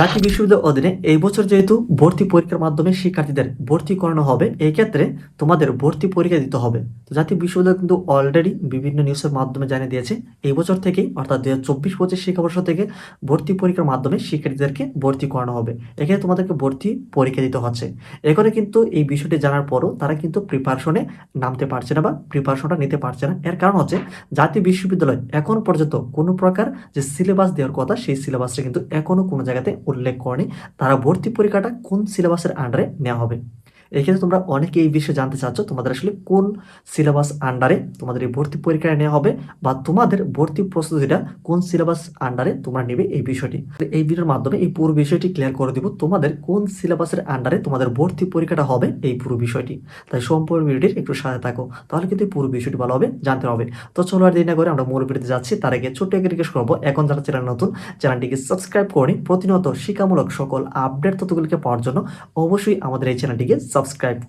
জাতীয় বিশ্ববিদ্যালয়ের অধীনে এই বছর যেহেতু ভর্তি পরীক্ষার মাধ্যমে শিক্ষার্থীদের ভর্তি করানো হবে, এই ক্ষেত্রে তোমাদের ভর্তি পরীক্ষা দিতে হবে। তো জাতীয় বিশ্ববিদ্যালয় কিন্তু অলরেডি বিভিন্ন নিউজের মাধ্যমে জানিয়ে দিয়েছে, এই বছর থেকেই অর্থাৎ দু হাজার চব্বিশ পঁচিশ শিক্ষাবর্ষ থেকে ভর্তি পরীক্ষার মাধ্যমে শিক্ষার্থীদেরকে ভর্তি করানো হবে। এখানে তোমাদেরকে ভর্তি পরীক্ষা দিতে হচ্ছে। এখানে কিন্তু এই বিষয়টি জানার পরও তারা কিন্তু প্রিপারেশনে নামতে পারছে না বা প্রিপারেশনটা নিতে পারছে না। এর কারণ হচ্ছে জাতীয় বিশ্ববিদ্যালয় এখন পর্যন্ত কোনো প্রকার যে সিলেবাস দেওয়ার কথা, সেই সিলেবাসটা কিন্তু এখনও কোনো জায়গাতে উল্লেখ করেনি। তারা ভর্তি পরীক্ষাটা কোন সিলেবাসের আন্ডারে নেওয়া হবে? এক্ষেত্রে তোমরা অনেকে এই বিষয়ে জানতে চাচ্ছ, তোমাদের আসলে কোন সিলেবাস আন্ডারে তোমাদের এই ভর্তি পরীক্ষায় নেওয়া হবে বা তোমাদের ভর্তি প্রস্তুতিটা কোন সিলেবাস আন্ডারে তোমরা নেবে এই বিষয়টি। এই ভিডিওর মাধ্যমে এই পুরো বিষয়টি ক্লিয়ার করে দিব, তোমাদের কোন সিলেবাসের আন্ডারে তোমাদের ভর্তি পরীক্ষাটা হবে এই পুরো বিষয়টি। তাই সম্পূর্ণ ভিডিওটির একটু সাথে থাকো, তাহলে কিন্তু এই পুরো বিষয়টি ভালো হবে, জানতে হবে। তো চলো আর দেরি না করে আমরা মূল ভিডিওতে যাচ্ছি, তার আগে ছোট্ট একটি রিকোয়েস্ট করব, এখন যারা চ্যানেল নতুন, চ্যানেলটিকে সাবস্ক্রাইব করে প্রতিনিয়ত শিক্ষামূলক সকল আপডেট তথ্যগুলিকে পাওয়ার জন্য অবশ্যই আমাদের এই চ্যানেলটিকে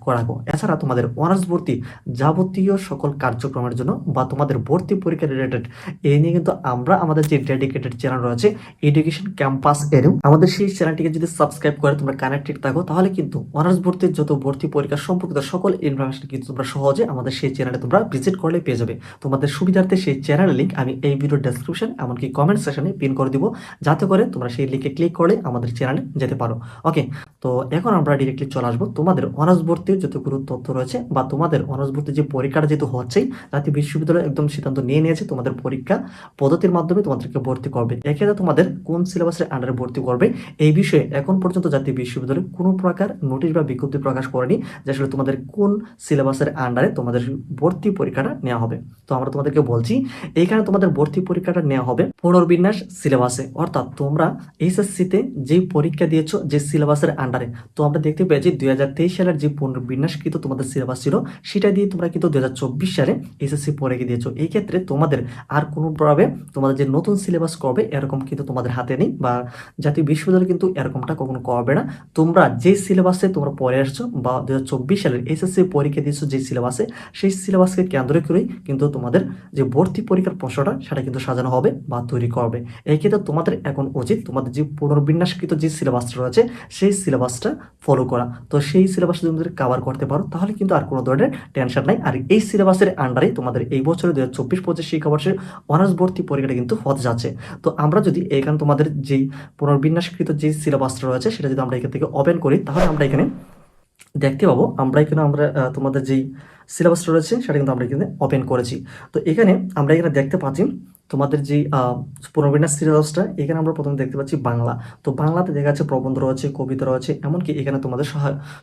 করে রাখো এছাড়া তোমাদের অনার্স ভর্তি যাবতীয় সকল কার্যক্রমের জন্য বা তোমাদের ভর্তি পরীক্ষা রিলেটেড এই নিয়ে কিন্তু আমরা আমাদের যে ডেডিকেটেড চ্যানেল রয়েছে এডুকেশন ক্যাম্পাস এর আমাদের সেই চ্যানেলটিকে যদি সাবস্ক্রাইব করে তোমরা কানেক্টেড থাকো, তাহলে কিন্তু অনার্স ভর্তির যত ভর্তি পরীক্ষা সম্পর্কিত সকল ইনফরমেশন কিন্তু তোমরা সহজে আমাদের সেই চ্যানেলে তোমরা ভিজিট করলে পেয়ে যাবে। তোমাদের সুবিধার্থে সেই চ্যানেলের লিঙ্ক আমি এই ভিডিওর ডেসক্রিপশন এমনকি কমেন্ট সেকশনে পিন করে দিব, যাতে করে তোমরা সেই লিঙ্কে ক্লিক করলে আমাদের চ্যানেলে যেতে পারো। ওকে তো এখন আমরা ডিরেক্টলি চলে আসব তোমাদের অনার্স ভর্তির যতগুলো তথ্য রয়েছে বা তোমাদের অনার্স ভর্তির যে পরীক্ষাটা যেহেতু হচ্ছেই জাতীয় বিশ্ববিদ্যালয় একদম সিদ্ধান্ত নিয়ে নিয়েছে তোমাদের পরীক্ষা পদ্ধতির মাধ্যমে তোমাদেরকে ভর্তি করবে। এক্ষেত্রে তোমাদের কোন সিলেবাসের আন্ডারে ভর্তি করবে, এই বিষয়ে এখন পর্যন্ত জাতীয় বিশ্ববিদ্যালয় কোনো প্রকার নোটিশ বা বিজ্ঞপ্তি প্রকাশ করেনি যে আসলে তোমাদের কোন সিলেবাসের আন্ডারে তোমাদের ভর্তি পরীক্ষাটা নেওয়া হবে। তো আমরা তোমাদেরকে বলছি, এইখানে তোমাদের ভর্তি পরীক্ষাটা নেওয়া হবে পুনর্বিন্যাস সিলেবাসে। অর্থাৎ তোমরা এইচএসসিতে যে পরীক্ষা দিয়েছ, যে সিলেবাসের আন্ডারে তো আমরা দেখতে পেয়েছি দুই তেইশ সালের যে পুনর্বিন্যাসকৃত তোমাদের সিলেবাস ছিল, সেটা দিয়ে তোমরা কিন্তু দুই হাজার চব্বিশ সালে এসএসসি পরীক্ষা দিয়েছ। এই ক্ষেত্রে তোমাদের আর কোনোভাবে তোমাদের যে নতুন সিলেবাস করবে এরকম কিন্তু তোমাদের হাতে নেই বা জাতীয় বিশ্ববিদ্যালয় কিন্তু এরকমটা কখনো করবে না। তোমরা যে সিলেবাসে তোমরা পড়ে আসছো বা দু হাজার চব্বিশ সালের এসএসসি পরীক্ষা দিয়েছ যে সিলেবাসে সেই সিলেবাসকে কেন্দ্র করেই কিন্তু তোমাদের যে ভর্তি পরীক্ষার প্রশ্নটা, সেটা কিন্তু সাজানো হবে বা তৈরি করবে এই ক্ষেত্রে তোমাদের এখন উচিত তোমাদের যে পুনর্বিন্যাসকৃত যে সিলেবাসটা রয়েছে, সেই সিলেবাসটা ফলো করা। তো সেই সিলেবাস যদি তুমি কাভার করতে পারো, তাহলে কিন্তু আর কোনো ধরনের টেনশন নাই। আর এই সিলেবাসের আন্ডারে তোমাদের এই বছরে দু হাজার চব্বিশ পঁচিশ শিক্ষাবর্ষের অনার্স ভর্তি পরীক্ষাটা কিন্তু হতে যাচ্ছে। তো আমরা যদি এখানে তোমাদের যেই পুনর্বিন্যাসকৃত যে সিলেবাসটা রয়েছে, সেটা যদি আমরা এখান থেকে ওপেন করি, তাহলে আমরা এখানে দেখতে পাবো, আমরা এখানে আমরা তোমাদের যেই সিলেবাসটা রয়েছে, সেটা কিন্তু আমরা এখানে ওপেন করেছি। তো এখানে আমরা এখানে দেখতে পাচ্ছি তোমাদের যে পুনর্বিন্যাস সিলেবাসটা এখানে আমরা প্রথমে দেখতে পাচ্ছি বাংলা। তো বাংলাতে দেখা যাচ্ছে প্রবন্ধ রয়েছে, কবিতা রয়েছে, এমনকি এখানে তোমাদের সহ,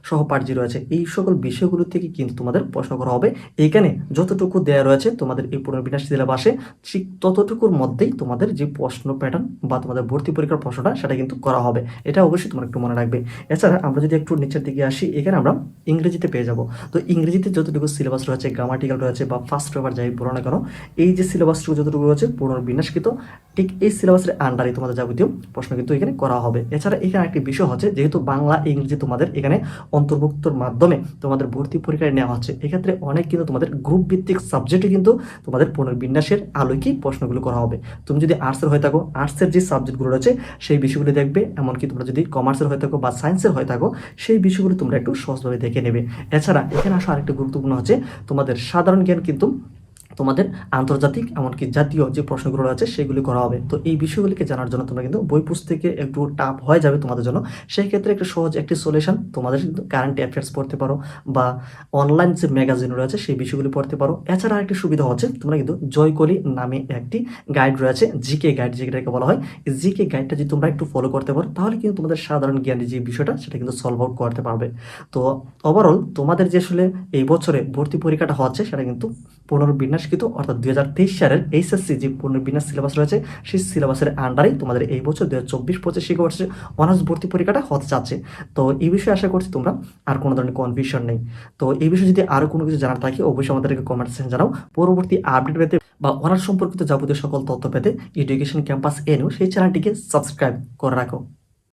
সহপাঠী রয়েছে। এই সকল বিষয়গুলো থেকে কিন্তু তোমাদের প্রশ্ন করা হবে। এখানে যতটুকু দেয়া রয়েছে, তোমাদের এই পুনর্বিন্যাস সিলেবাসে ঠিক ততটুকুর মধ্যেই তোমাদের যে প্রশ্ন প্যাটার্ন বা তোমাদের ভর্তি পরীক্ষার প্রশ্নটা, সেটা কিন্তু করা হবে। এটা অবশ্যই তোমার একটু মনে রাখবে। এছাড়া আমরা যদি একটু নিচের দিকে আসি, এখানে আমরা ইংরেজিতে পেয়ে যাব। তো ইংরেজিতে যতটুকু সিলেবাস রয়েছে গ্রামাটিক্যাল রয়েছে বা ফার্স্ট পেপার যাই বলো না কেন, এই যে সিলেবাসটুকু যতটুকু রয়েছে পুনর্বিন্যাসকৃত, ঠিক এই সিলেবাসের আন্ডারে তোমাদের যাবতীয় প্রশ্ন কিন্তু এখানে করা হবে। এছাড়া এখানে একটি বিষয় হচ্ছে, যেহেতু বাংলা, ইংরেজি তোমাদের এখানে অন্তর্ভুক্তর মাধ্যমে তোমাদের ভর্তি পরীক্ষায় নেওয়া হচ্ছে, এক্ষেত্রে অনেক কিন্তু তোমাদের গ্রুপ ভিত্তিক সাবজেক্টে কিন্তু তোমাদের পুনর্বিন্যাসের আলোকেই প্রশ্নগুলো করা হবে। তুমি যদি আর্টসের হয়ে থাকো আর্টসের যে সাবজেক্টগুলো রয়েছে, সেই বিষয়গুলো দেখবে, এমনকি তোমরা যদি কমার্সের হয়ে থাকো বা সায়েন্সের হয়ে থাকো, সেই বিষয়গুলো তোমরা একটু সহজভাবে দেখে নেবে। এছাড়া এখানে আসা আরেকটা গুরুত্বপূর্ণ হচ্ছে তোমাদের সাধারণ জ্ঞান কিন্তু তোমাদের আন্তর্জাতিক, এমনকি জাতীয় যে প্রশ্নগুলো রয়েছে সেগুলি করা হবে। তো এই বিষয়গুলিকে জানার জন্য তোমরা কিন্তু বই পুস্তকে একটু টাফ হয়ে যাবে তোমাদের জন্য। সেই ক্ষেত্রে একটু সহজ একটি সলিউশন তোমাদের কিন্তু কারেন্ট অ্যাফেয়ার্স পড়তে পারো বা অনলাইন যে ম্যাগাজিন রয়েছে সেই বিষয়গুলি পড়তে পারো। এছাড়া আরেকটি সুবিধা হচ্ছে, তোমরা কিন্তু জয়কলি নামে একটি গাইড রয়েছে জিকে গাইড যেটাকে বলা হয়। জিকে গাইডটা যদি তোমরা একটু ফলো করতে পারো, তাহলে কিন্তু তোমাদের সাধারণ জ্ঞানের যে বিষয়টা, সেটা কিন্তু সলভ আউট করতে পারবে। তো ওভারঅল তোমাদের যে আসলে এই বছরে ভর্তি পরীক্ষাটা হচ্ছে, সেটা কিন্তু পুনর্বিন্যাসকৃত অর্থাৎ দুই হাজার তেইশ সালের এইচএসসি যে পুনর্বিন্যাস সিলেবাস রয়েছে, সেই সিলেবাসের আন্ডারেই তোমাদের এই বছর দু হাজার চব্বিশ পঁচিশ শিক্ষাবর্ষে অনার্স ভর্তি পরীক্ষাটা হতে যাচ্ছে। তো এই বিষয়ে আশা করছি তোমরা আর কোনো ধরনের কনফিউশন নেই। তো এই বিষয়ে যদি আরও কোনো কিছু জানার থাকে, অবশ্যই আমাদেরকে কমেন্ট সেকশন জানাও। পরবর্তী আপডেট পেতে বা অনার্স সম্পর্কিত যাবতীয় সকল তথ্য পেতে এডুকেশন ক্যাম্পাস এনও সেই চ্যানেলটিকে সাবস্ক্রাইব করে রাখো।